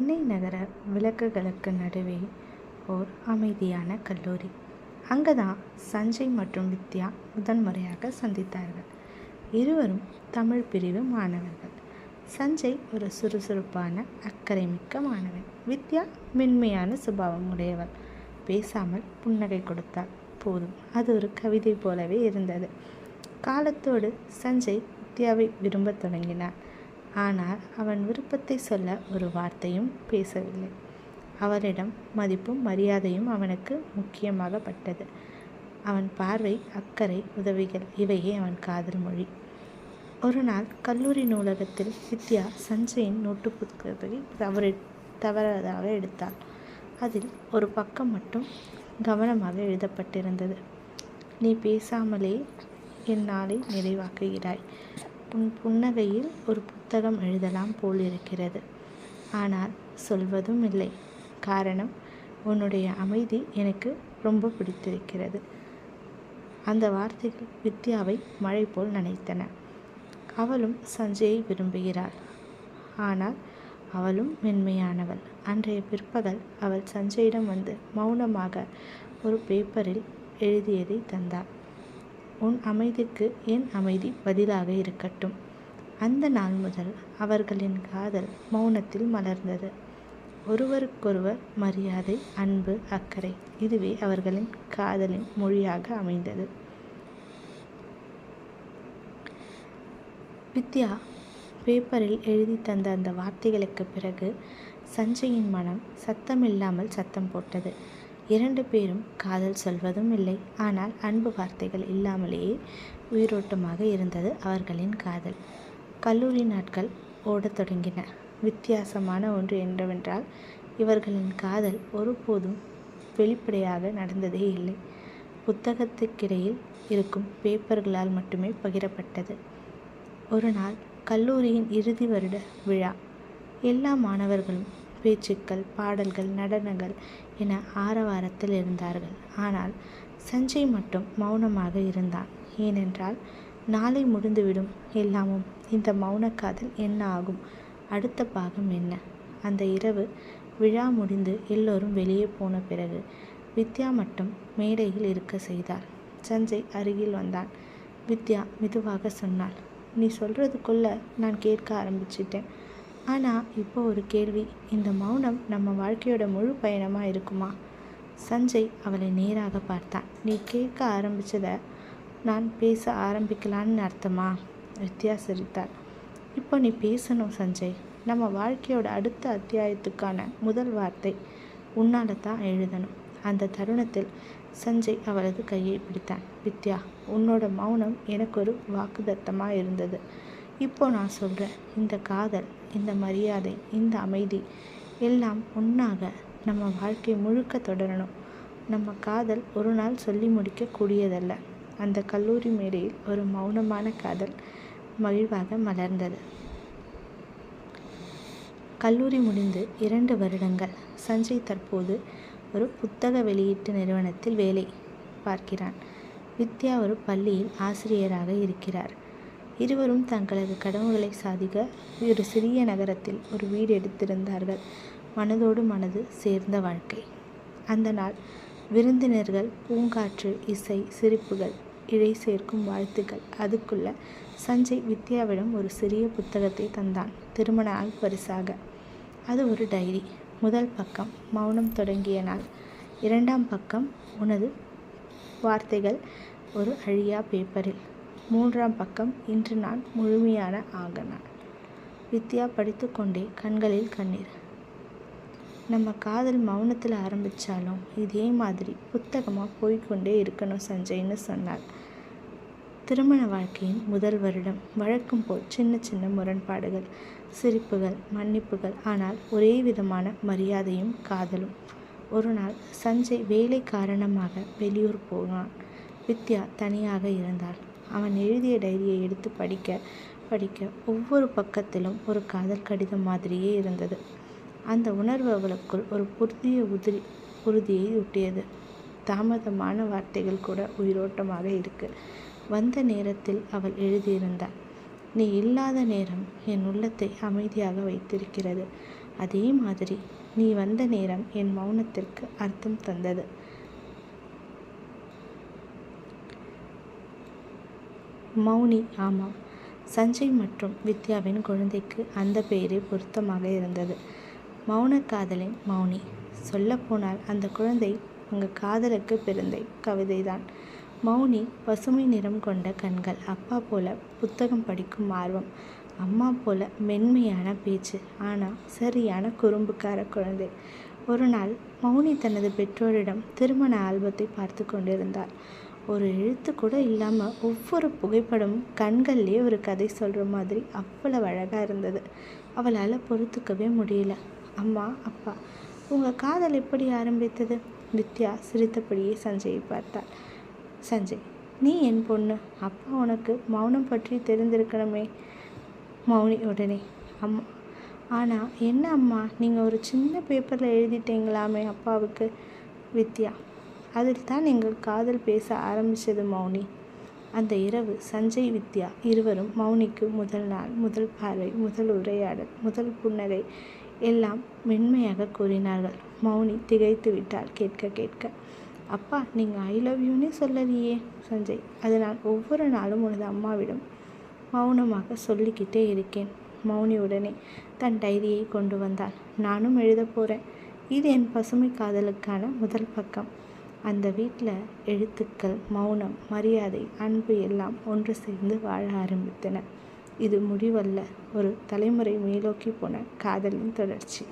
சென்னை நகர விளக்குகளுக்கு நடுவே ஓர் அமைதியான கல்லூரி. அங்கே தான் சஞ்சய் மற்றும் வித்யா முதன்முறையாக சந்தித்தார்கள். இருவரும் தமிழ் பிரிவு மாணவர்கள். சஞ்சய் ஒரு சுறுசுறுப்பான, அக்கறை மிக்க மாணவன். வித்யா மென்மையான சுபாவம் உடையவள். பேசாமல் புன்னகை கொடுத்தாள். போதும் அது ஒரு கவிதை போலவே இருந்தது. காலத்தோடு சஞ்சய் வித்யாவை விரும்பத் தொடங்கினார் ஆனால் அவன் விருப்பத்தை சொல்ல ஒரு வார்த்தையும் பேசவில்லை. அவரிடம் மதிப்பும் மரியாதையும் அவனுக்கு முக்கியமாகப்பட்டது. அவன் பார்வை, அக்கறை, உதவிகள் இவையே அவன் காதல் மொழி. ஒரு நாள் கல்லூரி நூலகத்தில் வித்யா சஞ்சயின் நோட்டு புத்தகத்தை தவறி தவறதாக எடுத்தாள். அதில் ஒரு பக்கம் மட்டும் கவனமாக எழுதப்பட்டிருந்தது. நீ பேசாமலே என் நாளை நிறைவாக்குகிறாய். உன் புன்னகையில் ஒரு புத்தகம் எழுதலாம் போலிருக்கிறது. ஆனால் சொல்வதும் இல்லை. காரணம் உன்னுடைய அமைதி எனக்கு ரொம்ப பிடித்திருக்கிறது. அந்த வார்த்தைகள் வித்யாவை மழை போல் நனைத்தன. அவளும் சஞ்சயை விரும்புகிறாள். ஆனால் அவளும் மென்மையானவள். அன்றைய பிற்பகல் அவள் சஞ்சயிடம் வந்து மௌனமாக ஒரு பேப்பரில் எழுதியதை தந்தாள். உன் அமைதிக்கு என் அமைதி பதிலாக இருக்கட்டும். அந்த நாள் முதல் அவர்களின் காதல் மௌனத்தில் மலர்ந்தது. ஒருவருக்கொருவர் மரியாதை, அன்பு, அக்கறை இதுவே அவர்களின் காதலின் மொழியாக அமைந்தது. வித்யா பேப்பரில் எழுதித் தந்த அந்த வார்த்தைகளுக்குப் பிறகு சஞ்சயின் மனம் சத்தமில்லாமல் சத்தம் போட்டது. இரண்டு பேரும் காதல் சொல்வதும் இல்லை. ஆனால் அன்பு வார்த்தைகள் இல்லாமலேயே உயிரோட்டமாக இருந்தது அவர்களின் காதல். கல்லூரி நாட்கள் ஓடத் தொடங்கின. வித்தியாசமான ஒன்று என்னவென்றால் இவர்களின் காதல் ஒருபோதும் வெளிப்படையாக நடந்ததே இல்லை. புத்தகத்துக்கிடையில் இருக்கும் பேப்பர்களால் மட்டுமே பகிரப்பட்டது. ஒரு நாள் கல்லூரியின் இறுதி வருட விழா. எல்லா மாணவர்களும் பேச்சுக்கள், பாடல்கள், நடனங்கள் என ஆரவாரத்தில் இருந்தார்கள். ஆனால் சஞ்சய் மட்டும் மௌனமாக இருந்தான். ஏனென்றால் நாளை முடிந்துவிடும் எல்லாமும். இந்த மௌன காதல் என்ன ஆகும்? அடுத்த பாகம் என்ன? அந்த இரவு விழா முடிந்து எல்லோரும் வெளியே போன பிறகு வித்யா மட்டும் மேடையில் இருக்கச் செய்தார் சஞ்சய் அருகில் வந்தான். வித்யா மெதுவாக சொன்னாள். நீ சொல்கிறதுக்குள்ளே நான் கேட்க ஆரம்பிச்சிட்டேன். ஆனால் இப்போ ஒரு கேள்வி. இந்த மௌனம் நம்ம வாழ்க்கையோட முழு பயணமாக இருக்குமா? சஞ்சய் அவளை நேராக பார்த்தான். நீ கேட்க ஆரம்பிச்சத நான் பேச ஆரம்பிக்கலான்னு அர்த்தமா? வித்யா சிரித்தாள். இப்போ நீ பேசணும் சஞ்சய். நம்ம வாழ்க்கையோட அடுத்த அத்தியாயத்துக்கான முதல் வார்த்தை உன்னால தான் எழுதணும். அந்த தருணத்தில் சஞ்சய் அவளது கையை பிடித்தான். வித்யா உன்னோட மௌனம் எனக்கொரு வாக்குதத்தமாக இருந்தது. இப்போ நான் சொல்கிறேன் இந்த காதல், இந்த மரியாதை, இந்த அமைதி எல்லாம் ஒன்றாக நம்ம வாழ்க்கை முழுக்க தொடரணும். நம்ம காதல் ஒரு நாள் சொல்லி முடிக்கக்கூடியதல்ல அந்த கல்லூரி மேடையில் ஒரு மௌனமான காதல் மகிழ்வாக மலர்ந்தது. கல்லூரி முடிந்து இரண்டு வருடங்கள். சஞ்சய் தற்போது ஒரு புத்தக வெளியீட்டு நிறுவனத்தில் வேலை பார்க்கிறான். வித்யா ஒரு பள்ளியில் ஆசிரியராக இருக்கிறார். இருவரும் தங்களது கனவுகளை சாதிக்க ஒரு சிறிய நகரத்தில் ஒரு வீடு எடுத்திருந்தார்கள். மனதோடு மனது சேர்ந்த வாழ்க்கை. அந்த நாள். விருந்தினர்கள், பூங்காற்று, இசை, சிரிப்புகள், இழை சேர்க்கும் வாழ்த்துக்கள். அதுக்குள்ள சஞ்சய் வித்யாவிடம் ஒரு சிறிய புத்தகத்தை தந்தான். திருமண நாள் பரிசாக. அது ஒரு டைரி. முதல் பக்கம் மௌனம் தொடங்கிய நாள். இரண்டாம் பக்கம் உனது வார்த்தைகள் ஒரு அழியா பேப்பரில். மூன்றாம் பக்கம் இன்று நான் முழுமையான ஆக நாள். வித்யா படித்து கொண்டே கண்களில் கண்ணீர். நம்ம காதல் மௌனத்தில் ஆரம்பித்தாலும் இதே மாதிரி புத்தகமாக போய்க்கொண்டே இருக்கணும் சஞ்சய்னு சொன்னாள். திருமண வாழ்க்கையின் முதல் வருடம். வழக்கம் போல் சின்ன சின்ன முரண்பாடுகள், சிரிப்புகள், மன்னிப்புகள் ஆனால் ஒரே விதமான மரியாதையும் காதலும். ஒரு நாள் சஞ்சய் வேலை காரணமாக வெளியூர் போனான். வித்யா தனியாக இருந்தாள். அவன் எழுதிய டைரியை எடுத்து படிக்க படிக்க ஒவ்வொரு பக்கத்திலும் ஒரு காதல் கடிதம் மாதிரியே இருந்தது. அந்த உணர்வு அவளுக்குள் ஒரு புதிய உதிரி உறுதியை ஊட்டியது. தாமதமான வார்த்தைகள் கூட உயிரோட்டமாக இருக்கு. வந்த நேரத்தில் அவள் எழுதியிருந்தாள். நீ இல்லாத நேரம் என் உள்ளத்தை அமைதியாக வைத்திருக்கிறது. அதே மாதிரி நீ வந்த நேரம் என் மௌனத்திற்கு அர்த்தம் தந்தது மௌனி ஆமாம் சஞ்சய் மற்றும் வித்யாவின் குழந்தைக்கு அந்த பெயரே பொருத்தமாக இருந்தது. மௌன காதலின் மௌனி. சொல்லப்போனால் அந்த குழந்தை உங்கள் காதலுக்கு பிறந்த கவிதைதான். மௌனி பசுமை நிறம் கொண்ட கண்கள் அப்பா போல புத்தகம் படிக்கும் ஆர்வம் அம்மா போல மென்மையான பேச்சு ஆனால் சரியான குறும்புக்கார குழந்தை. ஒரு நாள் மௌனி தனது பெற்றோரிடம் திருமண ஆல்பத்தை பார்த்து கொண்டிருந்தார். ஒரு எழுத்து கூட இல்லாமல் ஒவ்வொரு புகைப்படமும் கண்கள்லேயே ஒரு கதை சொல்கிற மாதிரி அவ்வளவு அழகாக இருந்தது. அவளால் பொறுத்துக்கவே முடியல. அம்மா அப்பா உங்கள் காதல் எப்படி ஆரம்பித்தது? வித்யா சிரித்தபடியே சஞ்சயை பார்த்தாள். சஞ்சய் நீ என் பொண்ணு. அப்பா உனக்கு மௌனம் பற்றி தெரிந்திருக்கணுமே. மௌனி உடனே அம்மா ஆனால் என்ன அம்மா நீங்கள் ஒரு சின்ன பேப்பரில் எழுதிட்டீங்களாமே அப்பாவுக்கு? வித்யா அதில் தான் எங்கள் காதல் பேச ஆரம்பித்தது மௌனி. அந்த இரவு சஞ்சய் வித்யா இருவரும் மௌனிக்கு முதல் நாள் முதல் பார்வை முதல் உரையாடல் முதல் புன்னகை எல்லாம் மென்மையாக கூறினார்கள். மௌனி திகைத்து விட்டால் கேட்க கேட்க. அப்பா நீங்கள் ஐ லவ் யூனே சொல்லலையே சஞ்சய். அதனால் ஒவ்வொரு நாளும் உனது அம்மாவிடம் மௌனமாக சொல்லிக்கிட்டே இருக்கேன். மௌனி உடனே தன் டைரியை கொண்டு வந்தாள். நானும் எழுத போகிறேன் இது என் பசுமை காதலுக்கான முதல் பக்கம். அந்த வீட்டில் எழுத்துக்கள் மௌனம் மரியாதை அன்பு எல்லாம் ஒன்று சேர்ந்து வாழ ஆரம்பித்தன. இது முடிவல்ல. ஒரு தலைமுறை மேலோக்கி போன காதலின் தொடர்ச்சி.